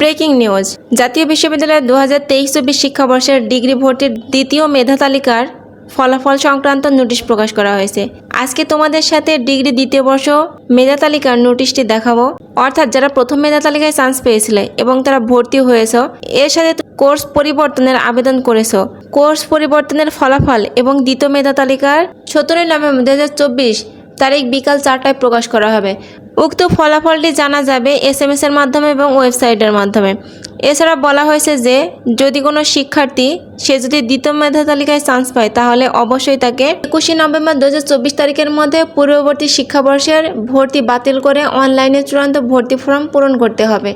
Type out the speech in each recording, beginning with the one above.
Breaking news. জাতীয় বিশ্ববিদ্যালয়ের দু হাজার তেইশ চব্বিশ শিক্ষাবর্ষের ডিগ্রি ভর্তির দ্বিতীয় মেধা তালিকার ফলাফল সংক্রান্ত নোটিশ প্রকাশ করা হয়েছে। আজকে তোমাদের সাথে ডিগ্রি দ্বিতীয় বর্ষ মেধা তালিকার নোটিশটি দেখাবো। অর্থাৎ যারা প্রথম মেধা তালিকায় চান্স পেয়েছিলে এবং তারা ভর্তি হয়েছ, এর সাথে কোর্স পরিবর্তনের আবেদন করেছ। কোর্স পরিবর্তনের ফলাফল এবং দ্বিতীয় মেধা তালিকার সতেরোই নভেম্বর দু হাজার চব্বিশ তারিখ বিকাল চারটায় প্রকাশ করা হবে। উক্ত ফলাফলটি জানা যাবে এস এম এর মাধ্যমে এবং ওয়েবসাইটের মাধ্যমে। এছাড়া বলা হয়েছে যে, যদি কোনো শিক্ষার্থী, সে যদি দ্বিতীয় মেধা তালিকায় চান্স পায়, তাহলে অবশ্যই তাকে একুশে নভেম্বর দু হাজার চব্বিশ তারিখের মধ্যে পূর্ববর্তী শিক্ষাবর্ষের ভর্তি বাতিল করে অনলাইনে চূড়ান্ত ভর্তি ফর্ম পূরণ করতে হবে।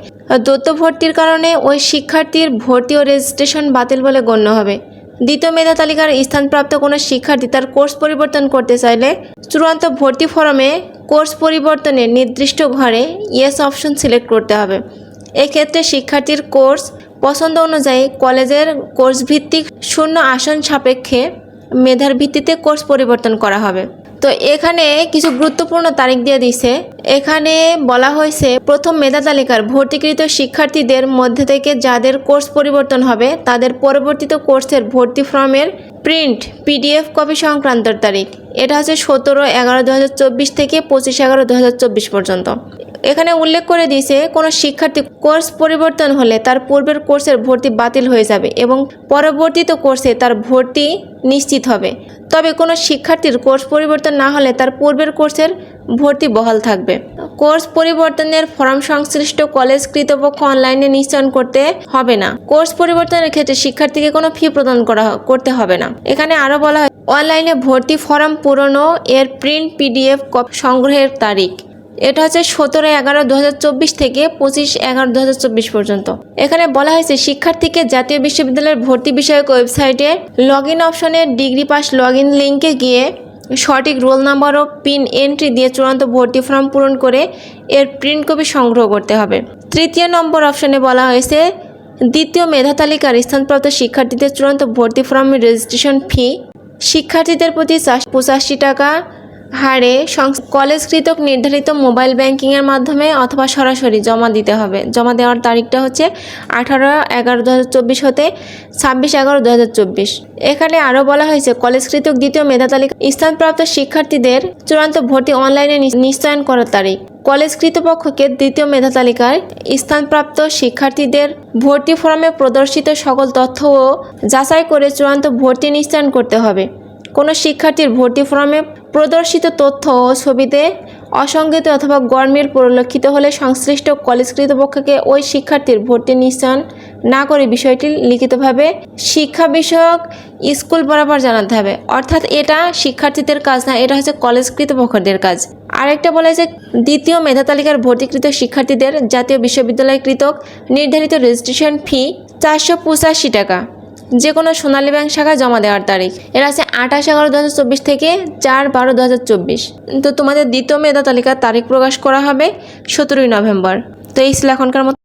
দ্বৈত ভর্তির কারণে ওই শিক্ষার্থীর ভর্তি ও রেজিস্ট্রেশন বাতিল বলে গণ্য হবে। দ্বিতীয় মেধা তালিকার স্থানপ্রাপ্ত কোনো শিক্ষার্থী তার কোর্স পরিবর্তন করতে চাইলে চূড়ান্ত ভর্তি ফরমে কোর্স পরিবর্তনের নির্দিষ্ট ঘরে ইয়েস অপশন সিলেক্ট করতে হবে। এক্ষেত্রে শিক্ষার্থীর কোর্স পছন্দ অনুযায়ী কলেজের কোর্স ভিত্তিক শূন্য আসন সাপেক্ষে মেধার ভিত্তিতে কোর্স পরিবর্তন করা হবে। তো এখানে কিছু গুরুত্বপূর্ণ তারিখ দিয়ে দিছে। এখানে বলা হয়েছে, প্রথম মেধা তালিকার ভর্তিকৃত শিক্ষার্থীদের মধ্যে থেকে যাদের কোর্স পরিবর্তন হবে, তাদের পরবর্তীত কোর্সের ভর্তি ফর্মের প্রিন্ট, পিডিএফ কপি সংক্রান্ত তারিখ। এটা হচ্ছে সতেরো এগারো দু থেকে পঁচিশ এগারো দু পর্যন্ত। এখানে উল্লেখ করে দিয়েছে, কোনো শিক্ষার্থী কোর্স পরিবর্তন হলে তার পূর্বের কোর্সের ভর্তি বাতিল হয়ে যাবে এবং পরবর্তীত কোর্সে তার ভর্তি নিশ্চিত হবে। তবে কোনো শিক্ষার্থীর কোর্স পরিবর্তন না হলে তার পূর্বের কোর্সের ভর্তি বহাল থাকবে। কোর্স পরিবর্তনের ফর্ম সংশ্লিষ্ট কলেজ কৃতপক্ষ অনলাইনে নিশ্চয়ন করতে হবে না। কোর্স পরিবর্তনের ক্ষেত্রে শিক্ষার্থীকে কোনো ফি প্রদান করা করতে হবে না। এখানে আরও বলা হয়, অনলাইনে ভর্তি ফর্ম পূরণ ও এর প্রিন্ট পিডিএফ সংগ্রহের তারিখ। এটা হচ্ছে সতেরো এগারো দু থেকে পঁচিশ এগারো দু পর্যন্ত। এখানে বলা হয়েছে, শিক্ষার্থীকে জাতীয় বিশ্ববিদ্যালয়ের ভর্তি বিষয়ক ওয়েবসাইটে লগ ইন অপশনে ডিগ্রি পাস লগ ইন লিঙ্কে গিয়ে সঠিক রোল নাম্বার ও পিন এন্ট্রি দিয়ে চূড়ান্ত ভর্তি ফর্ম পূরণ করে এর প্রিন্ট কপি সংগ্রহ করতে হবে। তৃতীয় নম্বর অপশনে বলা হয়েছে, দ্বিতীয় মেধা তালিকার স্থানপ্রাপ্ত শিক্ষার্থীদের চূড়ান্ত ভর্তি ফর্মের রেজিস্ট্রেশন ফি। শিক্ষার্থীদের প্রতি পঁচাশি টাকা হারে কলেজ কৃতক নির্ধারিত মোবাইল ব্যাংকিংয়ের মাধ্যমে অথবা সরাসরি জমা দিতে হবে। জমা দেওয়ার তারিখটা হচ্ছে আঠারো এগারো দু হাজার চব্বিশ হতে ছাব্বিশ এগারো দু এখানে আরও বলা হয়েছে কলেজ কৃতক দ্বিতীয় মেধা তালিকা স্থানপ্রাপ্ত শিক্ষার্থীদের চূড়ান্ত ভর্তি অনলাইনে নিশ্চয়ন করার তারিখ। কলেজ কৃতপক্ষকে দ্বিতীয় মেধা তালিকায় স্থানপ্রাপ্ত শিক্ষার্থীদের ভর্তি ফর্মে প্রদর্শিত সকল তথ্য ও যাচাই করে চূড়ান্ত ভর্তি নিশ্চয়ন করতে হবে। কোনো শিক্ষার্থীর ভর্তি ফর্মে প্রদর্শিত তথ্য ও ছবিতে অসঙ্গতি অথবা গরমিল পরিলক্ষিত হলে সংশ্লিষ্ট কলেজ কর্তৃপক্ষকে ওই শিক্ষার্থীর ভর্তি নিশ্চয়ন না করে বিষয়টি লিখিতভাবে শিক্ষা বিষয়ক স্কুল বরাবর জানাতে হবে। অর্থাৎ এটা শিক্ষার্থীদের কাজ না, এটা হচ্ছে কলেজ কর্তৃপক্ষদের কাজ। আরেকটা বলা যে দ্বিতীয় মেধা তালিকার ভর্তিকৃত শিক্ষার্থীদের জাতীয় বিশ্ববিদ্যালয় কৃতক নির্ধারিত রেজিস্ট্রেশন ফি চারশো পঁচাশি টাকা। যে কোনো সোনালী ব্যাংক শাখায় জমা দেওয়ার তারিখ। এর আছে আঠাশ এগারো দু থেকে চার বারো দু তো তোমাদের দ্বিতীয় মেধা তালিকার তারিখ প্রকাশ করা হবে সতেরোই নভেম্বর। তো এই ছিল এখনকার মতো